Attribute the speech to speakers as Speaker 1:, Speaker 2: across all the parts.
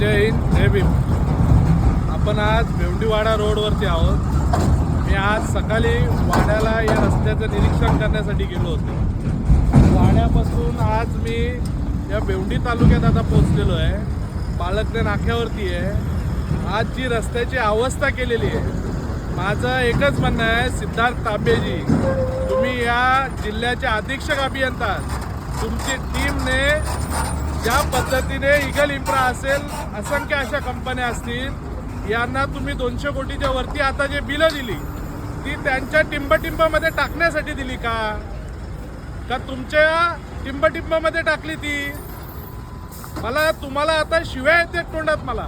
Speaker 1: जय हिंद जय भीम. आपण आज भेवंडीवाडा रोडवरती आहोत. मी आज सकाळी वाड्याला या रस्त्याचं निरीक्षण करण्यासाठी गेलो होतो. वाड्यापासून आज मी या भेवंडी तालुक्यात आता पोहोचलेलो आहे. बाळकने नाक्यावरती आहे. आज जी रस्त्याची अवस्था केलेली आहे माझं एकच म्हणणं आहे सिद्धार्थ तांबेजी तुम्ही या जिल्ह्याचे अधीक्षक अभियंता तुमची टीमने ज्या पद्धतीने इगल इम्प्रा असेल असंख्य अशा कंपन्या असतील यांना तुम्ही दोनशे कोटीच्या वरती आता जे बिलं दिली ती त्यांच्या टिंबटिंबामध्ये टाकण्यासाठी दिली का? का तुमच्या टिंबटिंबामध्ये टाकली ती? मला तुम्हाला आता शिव्या येते तोंडात मला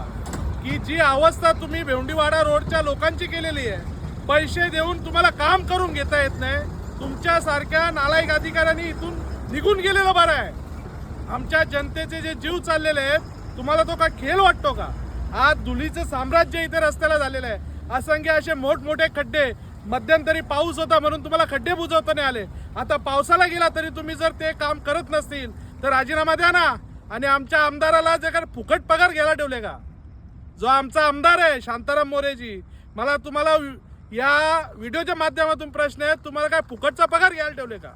Speaker 1: की जी अवस्था तुम्ही भेवंडीवाडा रोडच्या लोकांची केलेली आहे पैसे देऊन तुम्हाला काम करून घेता येत नाही तुमच्यासारख्या नालायक अधिकाऱ्यांनी इथून निघून गेलेलं बरं आहे. आमच्या जनतेचे जे जीव चाललेले आहेत तुम्हाला तो काय खेळ वाटतो का? आज धुलीचं साम्राज्य इथे रस्त्याला झालेलं आहे. असंख्य असे मोठमोठे खड्डे मध्यंतरी पाऊस होता म्हणून तुम्हाला खड्डे बुजवता नाही आले. आता पावसाला गेला तरी तुम्ही जर ते काम करत नसतील तर राजीनामा द्या ना. आणि आमच्या आमदाराला जर काय फुकट पगार घ्यायला ठेवले का? जो आमचा आमदार आहे शांताराम मोरेजी मला तुम्हाला वि- या व्हिडिओच्या माध्यमातून प्रश्न आहे तुम्हाला काय फुकटचा पगार घ्यायला ठेवले का?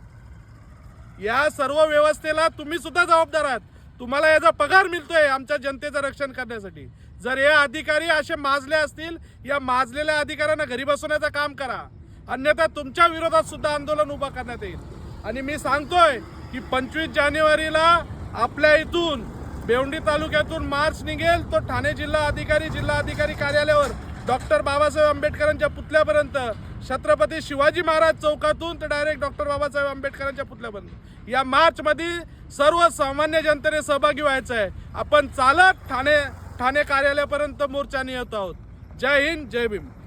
Speaker 1: या सर्व व्यवस्थेला तुम्ही सुद्धा जबाबदार आहात. तुम्हाला याचा पगार मिळतोय आमच्या जनतेचं रक्षण करण्यासाठी. जर हे अधिकारी असे माजले असतील या माजलेल्या अधिकाऱ्यांना घरी बसवण्याचं काम करा. अन्यथा तुमच्या विरोधात सुद्धा आंदोलन उभा करण्यात येईल. आणि मी सांगतोय की पंचवीस जानेवारीला आपल्या इथून बेवंडी तालुक्यातून मार्च निघेल तो ठाणे जिल्हा अधिकारी जिल्हा अधिकारी कार्यालयावर डॉक्टर बाबासाहेब आंबेडकरांच्या पुतल्यापर्यंत छत्रपती शिवाजी महाराज चौकातून तर डायरेक्ट डॉक्टर बाबासाहेब आंबेडकरांच्या पुतळ्यापर्यंत या मार्चमध्ये सर्व सामान्य जनतेने सहभागी व्हायचं आहे. आपण चालत ठाणे ठाणे कार्यालयापर्यंत मोर्चाने येत आहोत. जय हिंद जय भीम.